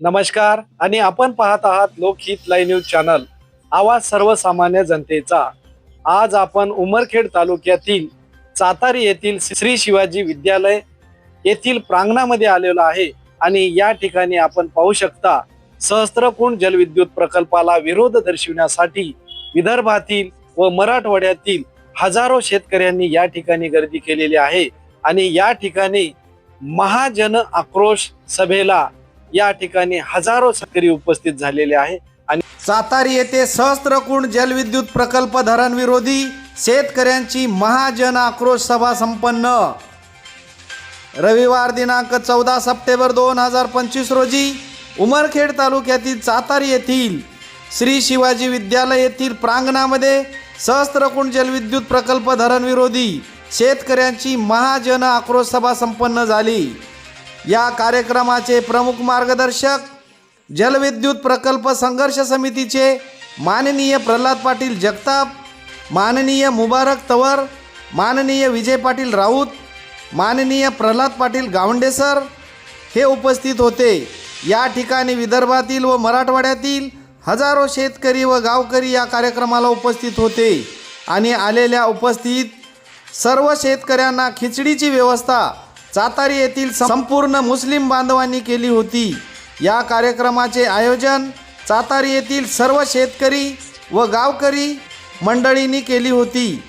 नमस्कार आणि आपण पाहत आहात लोकहित लाईव्ह न्यूज चॅनल आवाज सर्वसामान्य जनतेचा. आज आपण उमरखेड तालुक्यातील सातारी येथील श्री शिवाजी विद्यालय येथील प्रांगणामध्ये आलेलो आहे आणि या ठिकाणी आपण पाहू शकता सहस्त्रकुंड जलविद्युत प्रकल्पाला विरोध दर्शविण्यासाठी विदर्भातील व मराठवाड्यातील हजारो शेतकऱ्यांनी या ठिकाणी गर्दी केलेली आहे. आणि या ठिकाणी महाजन आक्रोश सभेला या ठिकाणी हजारो सक्री उपस्थित झालेले आहे. आणि सातारी येथे सहस्त्रकुंड जलविद्युत प्रकल्प धरण विरोधी शेतकऱ्यांची महाजन आक्रोश सभा संपन्न. रविवार दिनांक चौदा सप्टेंबर दोन हजार पंचवीस रोजी उमरखेड तालुक्यातील सातारी येथील श्री शिवाजी विद्यालय येथील प्रांगणामध्ये सहस्त्रकुंड जलविद्युत प्रकल्प धरण विरोधी शेतकऱ्यांची महाजन आक्रोश सभा संपन्न झाली. या कार्यक्रमाचे प्रमुख मार्गदर्शक जलविद्युत प्रकल्प संघर्ष समितीचे माननीय प्रल्हाद पाटील जगताप माननीय मुबारक तवर माननीय विजय पाटील राऊत माननीय प्रल्हाद पाटील गावंडे सर हे उपस्थित होते. या ठिकाणी विदर्भातील व मराठवाड्यातील हजारो शेतकरी व गावकरी या कार्यक्रमाला उपस्थित होते आणि आलेल्या उपस्थित सर्व शेतकऱ्यांना खिचडीची व्यवस्था सातारी येथील संपूर्ण मुस्लिम बांधवांनी केली होती. या कार्यक्रमाचे आयोजन सातारी येथील सर्व शेतकरी व गावकरी मंडळींनी केली होती.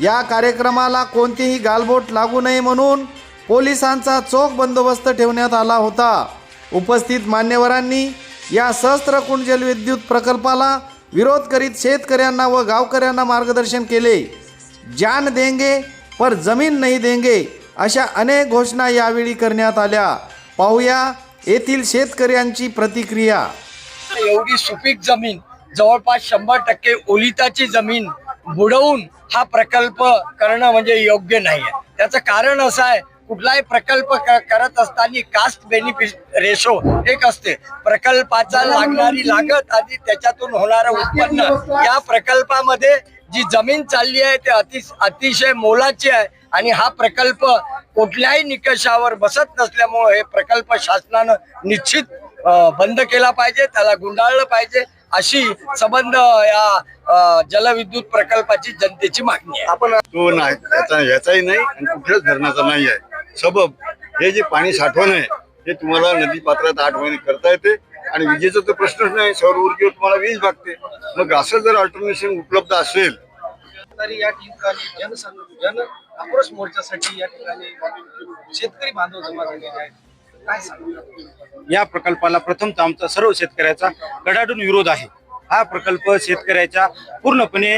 या कार्यक्रमाला कोणतीही गालबोट लागू नये म्हणून पोलिसांचा चोख बंदोबस्त ठेवण्यात आला होता. उपस्थित मान्यवरांनी या सहस्त्रकुंड जलविद्युत प्रकल्पाला विरोध करीत शेतकऱ्यांना व गावकऱ्यांना मार्गदर्शन केले. जान देंगे पर जमीन नाही देंगे. अशा अनेक घोषणा यावेळी करण्यात आल्या. पाहूया येथील शेतकऱ्यांची प्रतिक्रिया. एवढी सुपीक जमीन जवळपास शंभर टक्के ओलिताची जमीन बुडवून हा प्रकल्प करणं म्हणजे योग्य नाही आहे त्याचं कारण असं आहे कुठलाही प्रकल्प करत असताना कास्ट बेनिफिट रेशो एक असते. प्रकल्पाचा लागणारी लागत आणि त्याच्यातून होणारं उत्पन्न. या प्रकल्पामध्ये जी जमीन चालली आहे ते अतिश अतिशय मोलाची आहे. आणि हा प्रकल्प कुठल्याही निकषावर बसत नसल्यामुळे हे प्रकल्प शासनानं निश्चित बंद केला पाहिजे त्याला गुंडाळलं पाहिजे अशी संबंध या जलविद्युत प्रकल्पाची जनतेची मागणी आहे. आपण तो नाही त्याचा याचाही नाही आणि कुठल्याच धरणाचा नाही आहे. सबब हे जे पाणी साठवण आहे हे तुम्हाला नदी पात्रात आठ महिने करता येते आणि विजेचा तर प्रश्नच नाही सौर ऊर्जेवर तुम्हाला वीज भागते. मग असं जर अल्टरनेशन उपलब्ध असेल तरी या ठिकाणी जनसं जन आक्रोश मोर्चासाठी या ठिकाणी शेतकरी बांधव जमा झालेले आहेत. काय सांगू? या प्रकल्पाला प्रथमतः आमचा सर्व शेतकऱ्याचा कडाडून विरोध आहे. हा प्रकल्प शेतकऱ्याच्या पूर्णपणे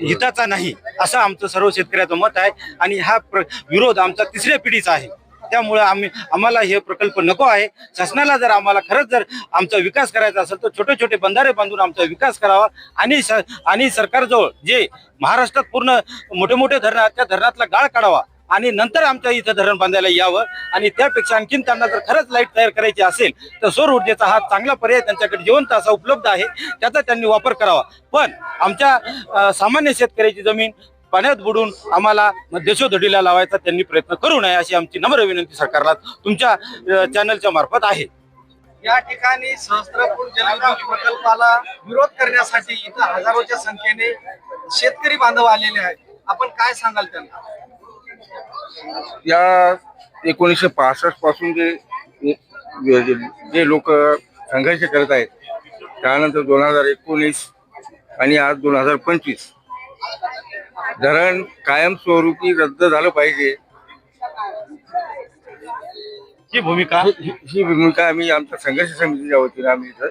हिताचा नाही असं आमचं सर्व शेतकऱ्याचं मत आहे आणि हा प्र विरोध आमचा तिसऱ्या पिढीचा आहे. त्यामुळे आम्ही आम्हाला हे प्रकल्प नको आहे. शासनाला जर आम्हाला खरंच जर आमचा विकास करायचा असेल तर छोटे छोटे बंधारे बांधून आमचा विकास करावा. आणि आणि सरकारजवळ जे महाराष्ट्रात पूर्ण मोठे मोठे धरण आहेत त्या धरणातला गाळ काढावा. आणि नंतर आमच्या इथं धरण बांधायला यावं. आणि त्यापेक्षा आणखीन त्यांना जर खरंच लाइट तयार करायची असेल तर सौर ऊर्जेचा हा चांगला पर्याय त्यांच्याकडे जिवंत असा उपलब्ध आहे. त्याचा त्यांनी वापर करावा. पण आमच्या सामान्य शेतकऱ्याची जमीन पाण्यात बुडून आम्हाला देशोधडीला लावायचा त्यांनी प्रयत्न करू नये अशी आमची नम्र विनंती सरकारला तुमच्या चॅनलच्या मार्फत आहे. या ठिकाणी सहस्त्रकुंड जलविद्युत प्रकल्पाला विरोध करण्यासाठी इथं हजारोच्या संख्येने शेतकरी बांधव आलेले आहेत. आपण काय सांगाल त्यांना? या एकोणीसशे पासष्टपासून जे जे- जे लोक संघर्ष करत आहेत त्यानंतर दोन हजार एकोणीस आणि आज दोन हजार पंचवीस धरण कायमस्वरूपी रद्द झालं पाहिजे. ही भूमिका? ही ही भूमिका आम्ही आमच्या संघर्ष समितीच्या वतीने आम्ही इथं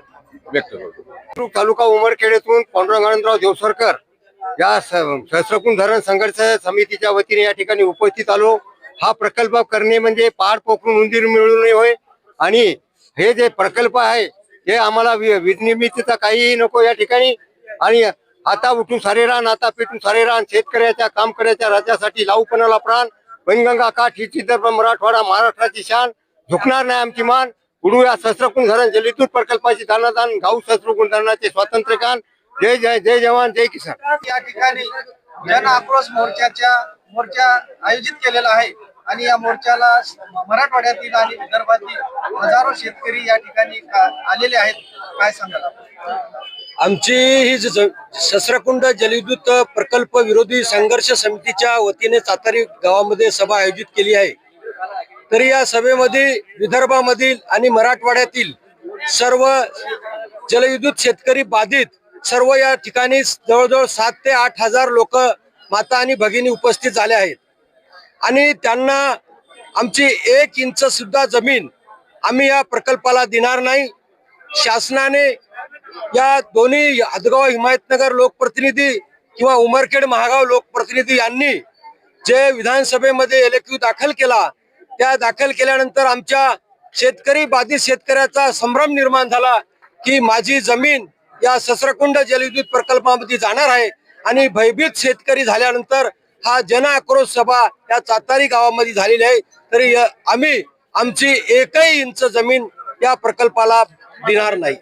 व्यक्त करतो. तालुका उमरखेडेतून पांडुरंग आनंदराव देवसरकर या सहस्रकुंड धरण संघर्ष समितीच्या वतीने या ठिकाणी उपस्थित आलो. हा प्रकल्प करणे म्हणजे पहाड पोखरून उंदीर मिळू नये होय. आणि हे जे प्रकल्प आहे हे आम्हाला वि- वीज निर्मितीचा काहीही नको या ठिकाणी. आणि आता उठून सारे रान आता पेटून सारे रान शेतकऱ्याच्या काम करायच्या राज्यासाठी लावपणाला प्राण? वैनगंगा काठ ही चित्रप मराठवाडा महाराष्ट्राची शान. झुकणार नाही आमची मान. उडू या सहस्रकुंड धरण जलितूर प्रकल्पाची दानादान गाऊ सहस्रकुंड धरणाचे स्वातंत्र्यकान जय जय जय जवान जय किसान. या ठिकाणी जन आक्रोश मोर्चाच्या मोर्चा आयोजित केलेला आहे. आणि या मोर्चाला मराठवाड्यातील आणि विदर्भातील हजारो शेतकरी या ठिकाणी आलेले आहेत. काय सांगाल आपण? आमची ही ज- शस्त्रकुंड जलविद्युत प्रकल्प विरोधी संघर्ष समितीच्या वतीने सातारी गावामध्ये सभा आयोजित केली आहे. तरी या सभेमध्ये विदर्भामधील आणि मराठवाड्यातील सर्व जलविद्युत शेतकरी बाधित सर्व या ठिकाणी जवळजवळ सात ते आठ हजार लोक माता आणि भगिनी उपस्थित झाले आहेत. आणि त्यांना आमची एक इंच सुद्धा जमीन आम्ही या प्रकल्पाला देणार नाही. शासनाने या दोन्ही हदगाव हिमायतनगर लोकप्रतिनिधी किंवा उमरखेड महागाव लोकप्रतिनिधी यांनी जे विधानसभेमध्ये एलएक्यू दाखल केला त्या दाखल केल्यानंतर आमच्या शेतकरी बाधित शेतकऱ्याचा संभ्रम निर्माण झाला की माझी जमीन या सस्रकुंड जलविद्युत प्रकल्पामध्ये जाणार आहे आणि भयभीत शेतकरी झाल्यानंतर हा जन आक्रोश सभा या चातारी गावामध्ये झालेली आहे. तरी आम्ही आमची एकही इंच जमीन या प्रकल्पाला देणार नाही.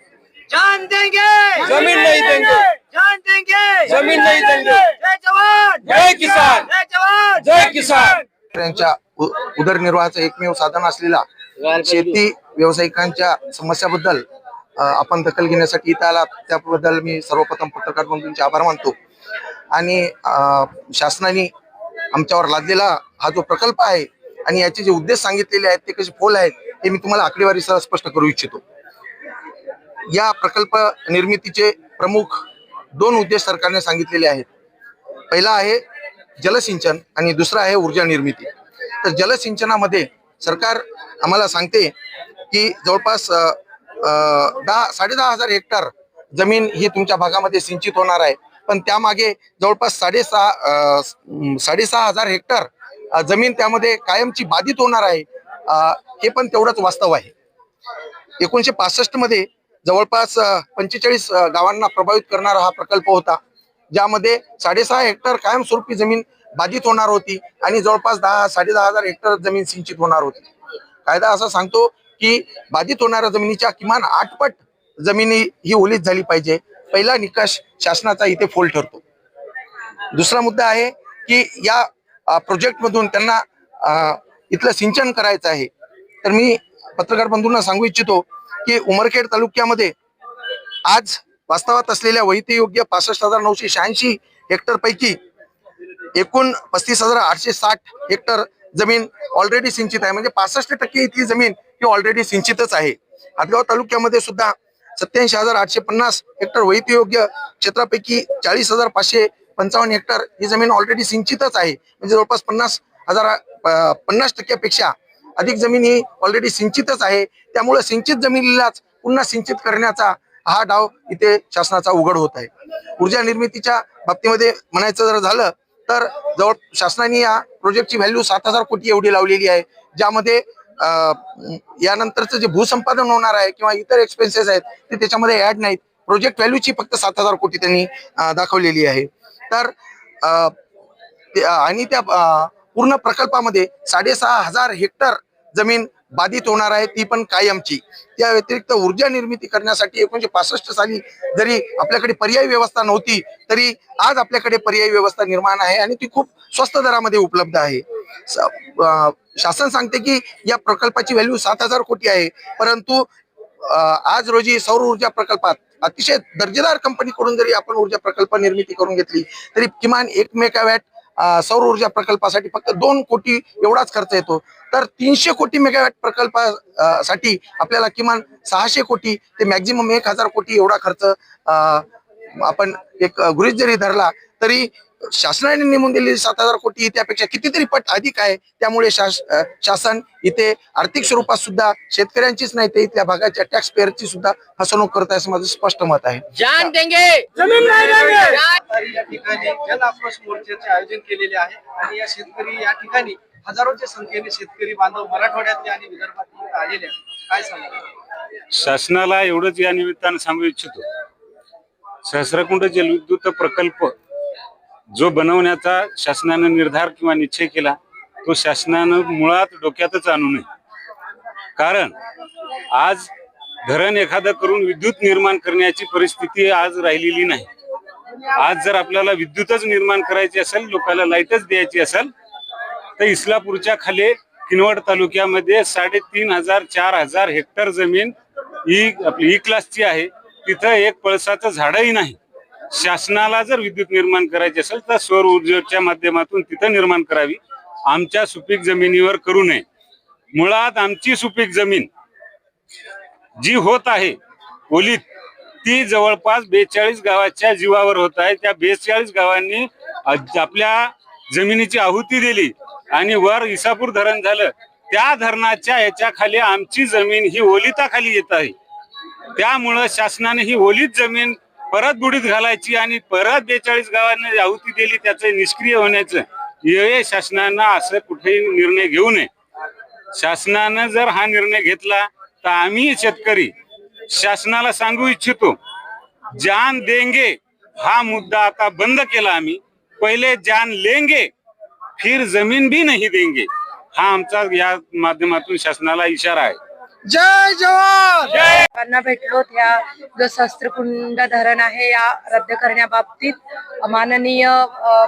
जान देंगे। जमीन नहीं देंगे। जान देंगे। जमीन नहीं देंगे। जय जवान। जय किसान। जय जवान। जय किसान। शेतकऱ्यांच्या उ- उदरनिर्वाहाचं एकमेव साधन असलेला शेती व्यावसायिकांच्या समस्याबद्दल आपण दखल घेण्यासाठी इथं आला त्याबद्दल मी सर्वप्रथम पत्रकार बंधूंचे आभार मानतो. आणि शासनाने आमच्यावर लादलेला हा जो प्रकल्प आहे आणि याचे जे उद्देश सांगितलेले आहेत ते कसे फोल आहेत हे मी तुम्हाला आकडेवारीसह स्पष्ट करू इच्छितो. या प्रकल्प निर्मितीचे प्रमुख दोन उद्देश सरकारने सांगितलेले आहेत. पहिला आहे जलसिंचन आणि दुसरा आहे ऊर्जा निर्मिती. तर जलसिंचनामध्ये सरकार आम्हाला सांगते की जवळपास दहा साडे दहा हजार हेक्टर जमीन ही तुमच्या भागामध्ये सिंचित होणार आहे. पण त्यामागे जवळपास साडेसहा साडेसहा हजार हेक्टर जमीन त्यामध्ये कायमची बाधित होणार आहे. हे पण तेवढंच वास्तव आहे. एकोणीशे पासष्टमध्ये जवळपास पंचेचाळीस गावांना प्रभावित करणारा हा प्रकल्प होता. ज्यामध्ये साडेसहा हेक्टर कायमस्वरूपी जमीन बाधित होणार होती आणि जवळपास दहा साडे दहा हजार हेक्टर जमीन सिंचित होणार होती. कायदा असा सांगतो की बाधित होणाऱ्या जमिनीच्या किमान आठपट जमिनी ही ओलीत झाली पाहिजे. पहिला निकष शासनाचा इथे फोल ठरतो. दुसरा मुद्दा आहे की या प्रोजेक्ट मधून त्यांना इथलं सिंचन करायचं आहे. तर मी पत्रकार बंधूंना सांगू इच्छितो की उमरखेड तालुक्यामध्ये आज वास्तवात असलेल्या वैधयोग्य पासष्ट हजार नऊशे शहाऐंशी हेक्टर पैकी एकूण पस्तीस हजार आठशे साठ हेक्टर जमीन ऑलरेडी सिंचित आहे. म्हणजे पासष्ट टक्के इथली जमीन ही ऑलरेडी सिंचितच आहे. हातगाव तालुक्यामध्ये सुद्धा सत्याऐंशी हजार आठशे पन्नास हेक्टर वैधयोग्य क्षेत्रापैकी चाळीस हजार पाचशे पंचावन्न हेक्टर ही जमीन ऑलरेडी सिंचितच आहे. म्हणजे जवळपास पन्नास हजार पन्नास टक्क्यापेक्षा अधिक जमीन ही ऑलरेडी सिंचितच आहे. त्यामुळे सिंचित जमिनीलाच पुन्हा सिंचित करण्याचा हा डाव इथे शासनाचा उघड होत आहे. ऊर्जा निर्मितीच्या बाबतीमध्ये म्हणायचं जर झालं तर जवळ शासनाने या प्रोजेक्टची व्हॅल्यू सात हजार कोटी एवढी लावलेली आहे. ज्यामध्ये यानंतरचं जे भूसंपादन होणार आहे किंवा इतर एक्सपेन्सेस आहेत ते त्याच्यामध्ये ऍड नाहीत. प्रोजेक्ट व्हॅल्यूची फक्त सात हजार कोटी त्यांनी दाखवलेली आहे. तर आणि त्या पूर्ण प्रकल्पामध्ये साडेसहा हजार हेक्टर जमीन बाधित होणार आहे ती पण कायमची. त्या व्यतिरिक्त ऊर्जा निर्मिती करण्यासाठी एकोणीशे पासष्ट साली जरी आपल्याकडे पर्यायी व्यवस्था नव्हती तरी आज आपल्याकडे पर्यायी व्यवस्था निर्माण आहे आणि ती खूप स्वस्त दरामध्ये उपलब्ध आहे. शासन सांगते की या प्रकल्पाची व्हॅल्यू सात हजार कोटी आहे परंतु आज रोजी सौर ऊर्जा प्रकल्पात अतिशय दर्जेदार कंपनीकडून जरी आपण ऊर्जा प्रकल्प निर्मिती करून घेतली तरी किमान एक मेगावॅट सौर ऊर्जा प्रकल्पासाठी फक्त दोन कोटी एवढाच खर्च येतो. तर तीनशे कोटी मेगावॅट प्रकल्पासाठी आपल्याला किमान सहाशे कोटी ते मॅक्झिमम एक हजार कोटी एवढा खर्च आपण एक गृहित गृहीत जरी धरला तरी शासनाने नेमून दिलेली सात हजार कोटी त्यापेक्षा कितीतरी पट अधिक आहे. त्यामुळे शास शासन इथे आर्थिक स्वरूपात सुद्धा शेतकऱ्यांचीच नाही तर इथल्या भागाच्या टॅक्स पेअरची सुद्धा फसवणूक करत आहे असं माझं स्पष्ट मत आहे. जान देंगे! जमीन नहीं देंगे! या ठिकाणी जन आक्रोश मोर्चाचे आयोजन केलेले आहे. आणि या शेतकरी या ठिकाणी हजारोच्या संख्येने शेतकरी बांधव मराठवाड्यातले आणि विदर्भातले आलेले आहेत. काय सांगा शासनाला एवढंच या निमित्तानं सांगू इच्छितो. सहस्रकुंड जलविद्युत प्रकल्प जो बनवण्याचा शासनानं निर्धार किंवा निश्चय केला तो शासनानं मुळात डोक्यातच आणू नये. कारण आज धरण एखादं करून विद्युत निर्माण करण्याची परिस्थिती आज राहिलेली नाही. आज जर आपल्याला विद्युतच निर्माण करायची असेल लोकांना लाईटच द्यायची असेल तर इस्लापूरच्या खाली किनवट तालुक्यामध्ये साडेतीन हजार चार हजार हेक्टर जमीन ही आपली e ई क्लासची आहे. तिथं एक पळसाचं झाडही नाही. शासनाला जर विद्युत निर्माण करायची असेल तर सौर ऊर्जेच्या माध्यमातून तिथं निर्माण करावी. आमच्या सुपीक जमिनीवर करू नये. मुळात आमची सुपीक जमीन जी होत आहे ओलीत ती जवळपास बेचाळीस गावाच्या जीवावर होत आहे. त्या बेचाळीस गावांनी आपल्या जमिनीची आहुती दिली आणि वर इसापूर धरण झालं. त्या धरणाच्या याच्या खाली आमची जमीन ही ओलिताखाली येत आहे. त्यामुळं शासनाने ही ओलीत जमीन परत बुडीत घालायची आणि परत बेचाळीस गावांना आहुती दिली त्याचं निष्क्रिय होण्याचं. हे शासनानं असं कुठेही निर्णय घेऊ नये. शासनानं जर हा निर्णय घेतला तर आम्ही शेतकरी शासनाला सांगू इच्छितो जान देंगे हा मुद्दा आता बंद केला आम्ही. पहिले जान लेंगे फिर जमीन भी नहीं देंगे. हा आमचा या माध्यमातून शासनाला इशारा आहे. जय जवान! त्यांना भेटलो त्या जो शस्त्रकुंड धरण आहे या रद्द करण्याबाबतीत माननीय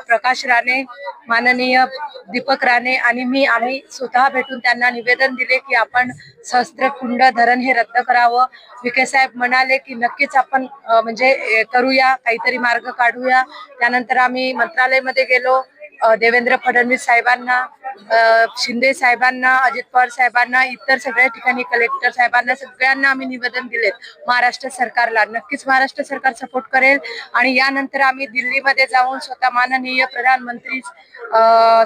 प्रकाश राणे माननीय दीपक राणे आणि मी आम्ही स्वतः भेटून त्यांना निवेदन दिले की आपण सहस्त्रकुंड धरण हे रद्द करावं. विखे साहेब म्हणाले की नक्कीच आपण म्हणजे करूया काहीतरी मार्ग काढूया. त्यानंतर आम्ही मंत्रालयामध्ये गेलो. देवेंद्र फडणवीस साहेबांना शिंदे साहेबांना अजित पवार साहेबांना इतर सगळ्या ठिकाणी कलेक्टर साहेबांना सगळ्यांना आम्ही निवेदन दिलेत. महाराष्ट्र सरकारला. नक्कीच महाराष्ट्र सरकार सपोर्ट करेल. आणि यानंतर आम्ही दिल्लीमध्ये जाऊन स्वतः माननीय प्रधानमंत्री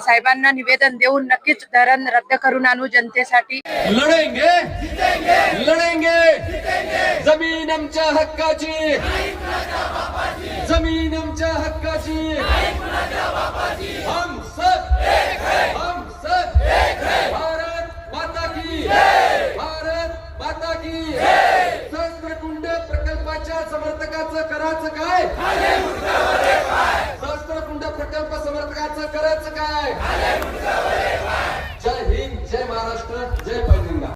साहेबांना निवेदन देऊन नक्कीच धरण रद्द करून आणू जनतेसाठी. लढेंगे. लढेंगे. जमीन आमच्या हक्काची. जमीन आमच्या हक्काची. हम सहस्त्रकुंड प्रकल्पाच्या समर्थकाचं करायचं काय? सहस्त्रकुंड प्रकल्प समर्थकाचं करायचं काय? जय हिंद जय महाराष्ट्र जय पैलवान